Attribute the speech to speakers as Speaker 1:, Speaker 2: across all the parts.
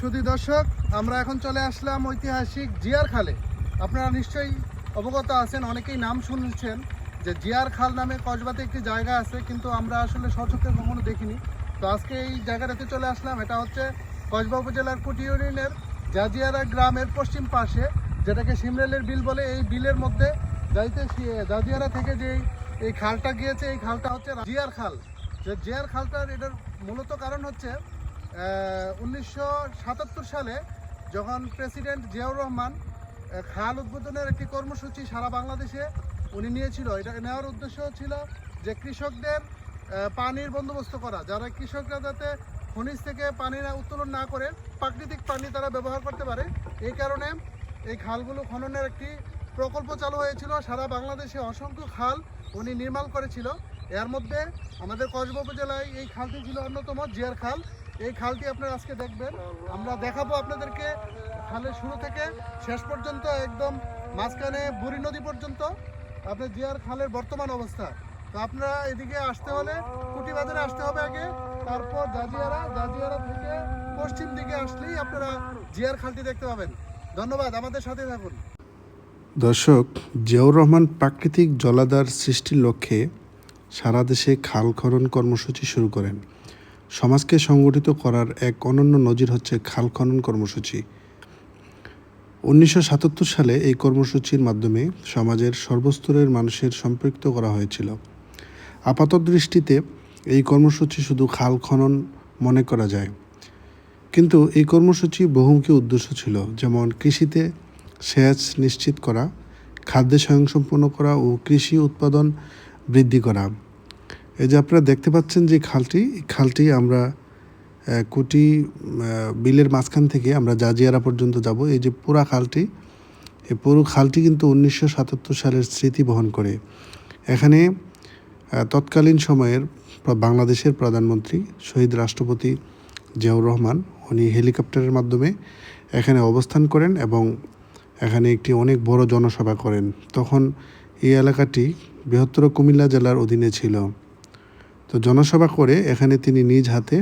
Speaker 1: সুধী দর্শক, আমরা এখন চলে আসলাম ঐতিহাসিক জিয়ার খালে। আপনারা নিশ্চয়ই অবগত আছেন, অনেকেই নাম শুনছেন যে জিয়ার খাল নামে কসবাতে একটি জায়গা আছে, কিন্তু আমরা আসলে সচক্ষে কখনো দেখিনি। তো আজকে এই জায়গাটাতে চলে আসলাম। এটা হচ্ছে কসবা উপজেলার কুটি ইউনিয়নের জাজিয়ারা গ্রামের পশ্চিম পাশে, যেটাকে সিমরেলের বিল বলে। এই বিলের মধ্যে যাইতে জাজিয়ারা থেকে যে এই খালটা গিয়েছে, এই খালটা হচ্ছে জিয়ার খাল। যে জিয়ার খালটার এটার মূলত কারণ হচ্ছে উনিশশো সাতাত্তর সালে যখন প্রেসিডেন্ট জিয়াউর রহমান খাল উদ্বোধনের একটি কর্মসূচি সারা বাংলাদেশে উনি নিয়েছিল, এটা নেওয়ার উদ্দেশ্য ছিল যে কৃষকদের পানির বন্দোবস্ত করা, যারা কৃষকরা যাতে খনিজ থেকে পানি উত্তোলন না করে প্রাকৃতিক পানি তারা ব্যবহার করতে পারে। এই কারণে এই খালগুলো খননের একটি প্রকল্প চালু হয়েছিল, সারা বাংলাদেশে অসংখ্য খাল উনি নির্মাণ করেছিল। এর মধ্যে আমাদের কসবা উপজেলায় এই খালটি ছিল অন্যতম, জিয়ার খাল। এই খালটি আপনারা আজকে দেখবেন। আমরা দেখাবো আপনাদেরকে খালের শুরু থেকে শেষ পর্যন্ত, একদম মাঝখানে বুড়ি নদী পর্যন্ত আপনার জিয়ার খালের বর্তমান অবস্থা। তো আপনারা এদিকে আসতে হলে কুটি বাজারে আসতে হবে আগে, তারপর জাজিয়ারা জাজিয়ারা থেকে পশ্চিম দিকে আসলেই আপনারা জিয়ার খালটি দেখতে পাবেন। ধন্যবাদ, আমাদের সাথে থাকুন।
Speaker 2: দর্শক, জিয়াউর রহমান প্রাকৃতিক জলাধার সৃষ্টির লক্ষ্যে সারা দেশে খাল খনন কর্মসূচি শুরু করেন। সমাজকে সংগঠিত করার এক অনন্য নজির হচ্ছে খাল খনন কর্মসূচি। উনিশশো সাতাত্তর সালে এই কর্মসূচির মাধ্যমে সমাজের সর্বস্তরের মানুষের সম্পৃক্ত করা হয়েছিল। আপাত দৃষ্টিতে এই কর্মসূচি শুধু খাল খনন মনে করা যায়। কিন্তু এই কর্মসূচি বহুমুখী উদ্দেশ্য ছিল, যেমন কৃষিতে সেচ নিশ্চিত করা, খাদ্যে স্বয়ংসম্পন্ন করা ও কৃষি উৎপাদন বৃদ্ধি করা। এই যে আপনারা দেখতে পাচ্ছেন যে খালটি খালটি আমরা কুটি বিলের মাঝখান থেকে আমরা জাজিয়ারা পর্যন্ত যাব। এই যে পুরা খালটি, এই পুরো খালটি কিন্তু উনিশশো সাতাত্তর সালের স্মৃতি বহন করে। এখানে তৎকালীন সময়ের বাংলাদেশের প্রধানমন্ত্রী, শহীদ রাষ্ট্রপতি জিয়াউর রহমান, উনি হেলিকপ্টারের মাধ্যমে এখানে অবস্থান করেন এবং এখানে একটি অনেক বড় জনসভা করেন। তখন এই এলাকাটি বৃহত্তর কুমিল্লা জেলার অধীনে ছিল। তো জনসভা করে এখানে তিনি নিজ হাতে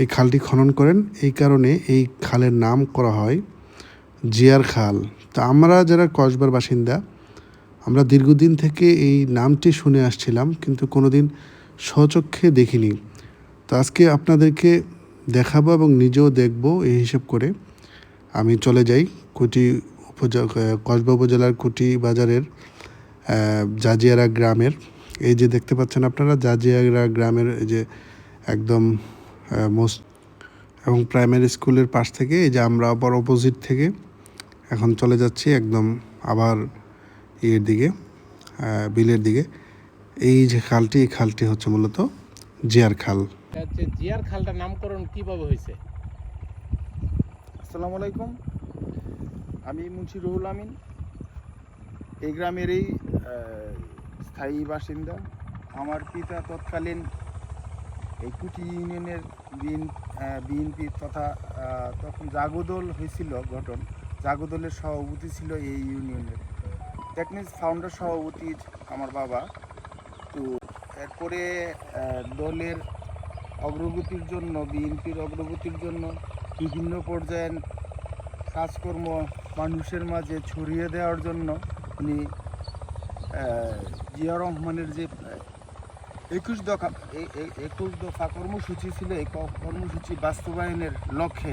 Speaker 2: এই খালটি খনন করেন। এই কারণে এই খালের নাম করা হয় জিয়ার খাল। তা আমরা যারা কসবার বাসিন্দা, আমরা দীর্ঘদিন থেকে এই নামটি শুনে আসছিলাম, কিন্তু কোনোদিন স্বচক্ষে দেখিনি। তো আজকে আপনাদেরকে দেখাবো এবং নিজেও দেখব এই হিসেব করে। আমি চলে যাই কুটি উপজেলা কসবা উপজেলার কুটি বাজারের জাজিয়ারা গ্রামের। এই যে দেখতে পাচ্ছেন আপনারা জাজিয়ারা গ্রামের এই যে একদম মোস্ট এবং প্রাইমারি স্কুলের পাশ থেকে এই যে আমরা আবার অপোজিট থেকে এখন চলে যাচ্ছি একদম আবার ইয়ের দিকে বিলের দিকে। এই যে খালটি এই খালটি হচ্ছে মূলত জিয়ার খাল।
Speaker 3: জিয়ার খালটার নামকরণ কীভাবে হয়েছে?
Speaker 4: আসসালামু আলাইকুম। আমি মুন্সি রুহুল আমিন। এই গ্রামেরই স্থায়ী বাসিন্দা। আমার পিতা তৎকালীন এই কুটি ইউনিয়নের বিএন বিএনপি তথা তখন জাগদল হয়েছিল গঠন। জাগদলের সভাপতি ছিল এই ইউনিয়নের। টেকনিক ফাউন্ডার সভাপতি আমার বাবা। তো এরপরে দলের অগ্রগতির জন্য, বিএনপির অগ্রগতির জন্য বিভিন্ন পর্যায়ে কাজকর্ম মানুষের মাঝে ছড়িয়ে দেওয়ার জন্য উনি জিয়া রহমানের যে একুশ দফা একুশ দফা কর্মসূচি ছিল, এই কর্মসূচি বাস্তবায়নের লক্ষ্যে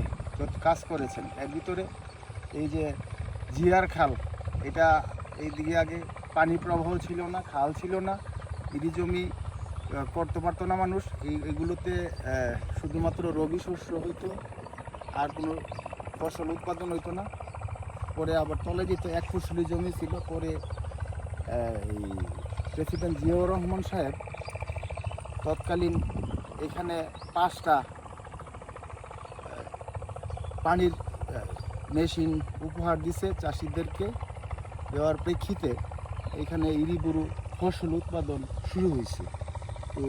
Speaker 4: কাজ করেছেন, এর ভিতরে এই যে জিয়ার খাল, এটা এই দিকে আগে পানি প্রবাহ ছিল না, খাল ছিল না, ইরি জমি করতে পারতো না মানুষ, এই, এগুলোতে শুধুমাত্র রবি শস্য হইতো, আর কোনো ফসল উৎপাদন হইতো না। পরে আবার তলে যেত, এক ফসলি জমি ছিল, পরে এই প্রেসিডেন্ট জিয়াউর রহমান সাহেব তৎকালীন এখানে পাঁচটা পানির মেশিন উপহার দিছে চাষিদেরকে। দেওয়ার প্রেক্ষিতে এখানে ইরিবুরু ফসল উৎপাদন শুরু হয়েছে তো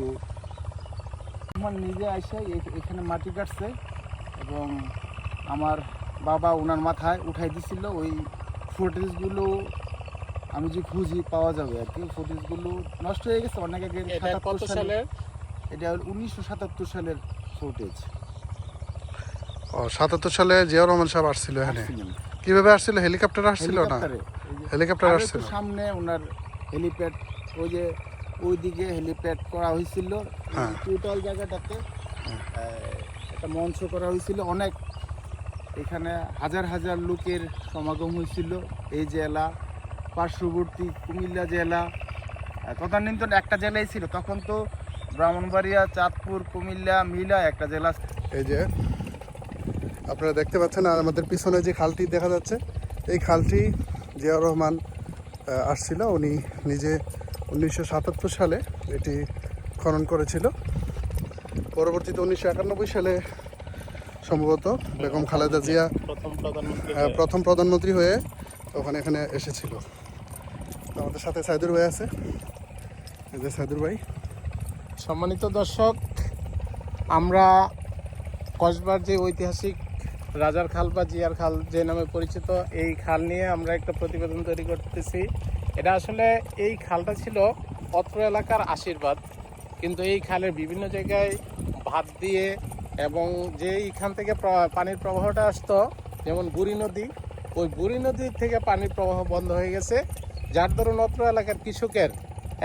Speaker 4: আমার নিজে আইসা এ- এখানে মাটি কাটছে এবং আমার বাবা ওনার মাথায় উঠাই দিছিল ওই ফুটেজগুলো আমি যে খুঁজি পাওয়া যাবে আর কি। ফুটেজগুলো নষ্ট হয়ে গেছে অনেক আগে
Speaker 3: এটা কত সালে।
Speaker 4: এটা উনিশশো সাতাত্তর সালের ফুটেজ
Speaker 2: ও সাতাত্তর সালে জিয়াউর রহমান সাহেব আসছিল এখানে। কীভাবে আসছিল? হেলিকপ্টার আসছিল না?
Speaker 4: হেলিকপ্টারে।
Speaker 2: আসছিল।
Speaker 4: সামনে ওনার হেলিপ্যাড ওই যে ওইদিকে হেলিপ্যাড করা হয়েছিল।
Speaker 2: হ্যাঁ।
Speaker 4: টোটাল জায়গাটাতে একটা মঞ্চ করা হয়েছিল। অনেক এখানে হাজার হাজার লোকের সমাগম হয়েছিল। এই জেলা পার্শ্ববর্তী কুমিল্লা জেলা। তদানীন্তন একটা জেলাই ছিল তখন তো ব্রাহ্মণবাড়িয়া চাঁদপুর কুমিল্লা মিলা একটা জেলা
Speaker 2: এই যে আপনারা দেখতে পাচ্ছেন আর আমাদের পিছনে যে খালটি দেখা যাচ্ছে এই খালটি জিয়াউর রহমান আসছিল। উনি নিজে উনিশশো সাতাত্তর সালে এটি খনন করেছিল। পরবর্তীতে উনিশশো একানব্বই সালে সম্ভবত বেগম খালেদা জিয়া
Speaker 3: প্রথম প্রধানমন্ত্রী
Speaker 2: প্রথম প্রধানমন্ত্রী হয়ে তখন এখানে এসেছিল। আমাদের সাথে সাইদুর ভাই আছে। এই যে সাইদুর ভাই।
Speaker 3: সম্মানিত দর্শক, আমরা কসবার যে ঐতিহাসিক রাজার খাল বা জিয়ার খাল যে নামে পরিচিত, এই খাল নিয়ে আমরা একটা প্রতিবেদন তৈরি করতেছি। এটা আসলে এই খালটা ছিল অত্র এলাকার আশীর্বাদ। কিন্তু এই খালের বিভিন্ন জায়গায় ভাত দিয়ে এবং যে এইখান থেকে পানির প্রবাহটা আসতো, যেমন বুড়ি নদী, ওই বুড়ি নদীর থেকে পানির প্রবাহ বন্ধ হয়ে গেছে। যার দরুন অত্র এলাকার কৃষকের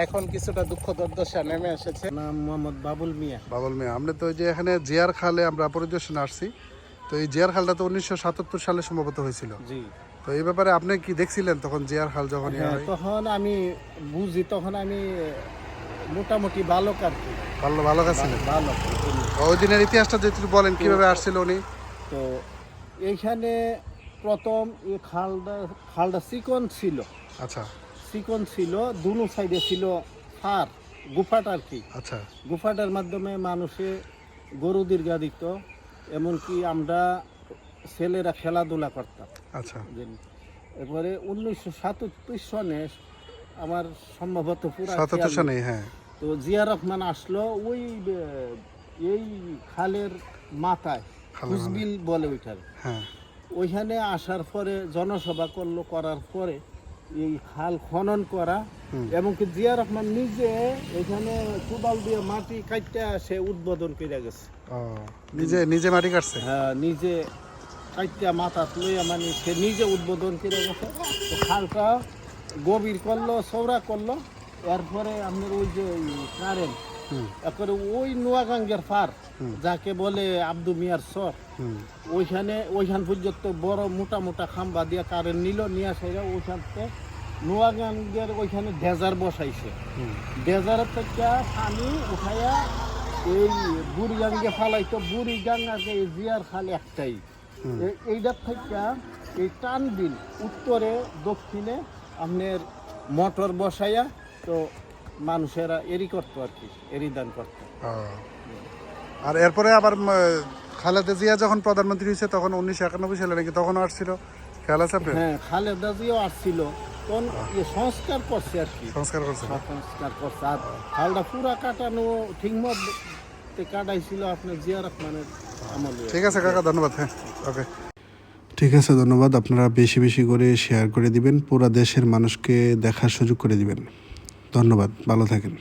Speaker 3: এখন কিছুটা দুঃখ দুর্দশা নেমে এসেছে।
Speaker 5: নাম মোহাম্মদ বাবুল মিয়া।
Speaker 2: বাবুল মিয়া আমরা তো ওই যে এখানে জিয়ার খালে আমরা পরিদর্শনে আসছি। তো এই জিয়ার খালটা তো উনিশশো সাতাত্তর সালে সম্ভবত হয়েছিল।
Speaker 5: জি।
Speaker 2: তো এই ব্যাপারে আপনি কি দেখছিলেন তখন জিয়ার খাল যখন ইয়ে
Speaker 5: হ্যাঁ
Speaker 2: হয়?
Speaker 5: তখন আমি বুঝি তখন আমি মোটামুটি বালক আর কি।
Speaker 2: ভালো ভালো কাছিলেন
Speaker 5: বালক
Speaker 2: ওই দিনের ইতিহাসটা যদি একটু বলেন কীভাবে আসছিল উনি?
Speaker 5: তো এইখানে প্রথম এই খালটা খালটা চিকন ছিল।
Speaker 2: আচ্ছা।
Speaker 5: চিকন ছিল দুনো সাইডে ছিল ফার গুফাট আর কি।
Speaker 2: আচ্ছা।
Speaker 5: গুফাটার মাধ্যমে মানুষে গরু দীর্ঘা দিত এমনকি আমরা ছেলেরা খেলাধুলা করতাম।
Speaker 2: আচ্ছা?
Speaker 5: এরপরে উনিশশো সাতাত্তর সনে আমার সম্ভবত পুরা
Speaker 2: সাতাত্তর
Speaker 5: খেয়াল
Speaker 2: হ্যাঁ।
Speaker 5: তো জিয়া রহমান আসলো ওই এই খালের মাথায়
Speaker 2: খালের
Speaker 5: বলে ওইটার।
Speaker 2: হ্যাঁ।
Speaker 5: ওইখানে আসার পরে জনসভা করল করার পরে এই খাল খনন করা এবং কি জিয়া রহমান নিজে এখানে কোদাল দিয়ে মাটি কাটতে সে উদ্বোধন করে গেছে।
Speaker 2: নিজে নিজে মাটি কাটছে?
Speaker 5: হ্যাঁ নিজে কাটতে মাথা তুলে মানে সে নিজে উদ্বোধন করে গেছে। তো খালটা গভীর করল সৌরা করল এরপরে আপনার ওই যে কারেন্ট এরপরে ওই নোয়াগাঙ্গের পার যাকে বলে আব্দু মিয়ার সর ওইখানে ওইখান পর্যন্ত বড় মোটা মোটা খাম্বা দিয়ে কারেন্ট নিল নিয়ে সেরা ওইখান থেকে নোয়াগাঙ্গের ওইখানে ডেজার বসাইছে। ডেজারের থেকে পানি উঠাইয়া এই বুড়িগাঙ্গে ফালাইতো। বুড়িগাং আর এই জিয়ার খাল একটাই। এইটার থেকে এই টান বিল উত্তরে দক্ষিণে আপনার মোটর বসাইয়া তো মানুষেরা এরি করতো আর কি এরি দান করতো।
Speaker 2: আর এরপরে আবার খালেদা জিয়া যখন প্রধানমন্ত্রী হয়েছে তখন উনিশশো একানব্বই সালে নাকি তখন আসছিল? খেয়াল আছে
Speaker 5: হ্যাঁ খালেদা জিও আসছিল। তখন ইয়ে সংস্কার করছে আর কি?
Speaker 2: সংস্কার করছে।
Speaker 5: সংস্কার করছে। আর খালটা পুরা কাটানো ঠিকমত কাটাইছিল আপনার জিয়া রহমানের আমলে।
Speaker 2: ঠিক আছে কাকা ধন্যবাদ হ্যাঁ ওকে।
Speaker 6: ঠিক আছে ধন্যবাদ। আপনারা বেশি বেশি করে শেয়ার করে দিবেন পুরা দেশের মানুষকে দেখার সুযোগ করে দিবেন। ধন্যবাদ ভালো থাকেন।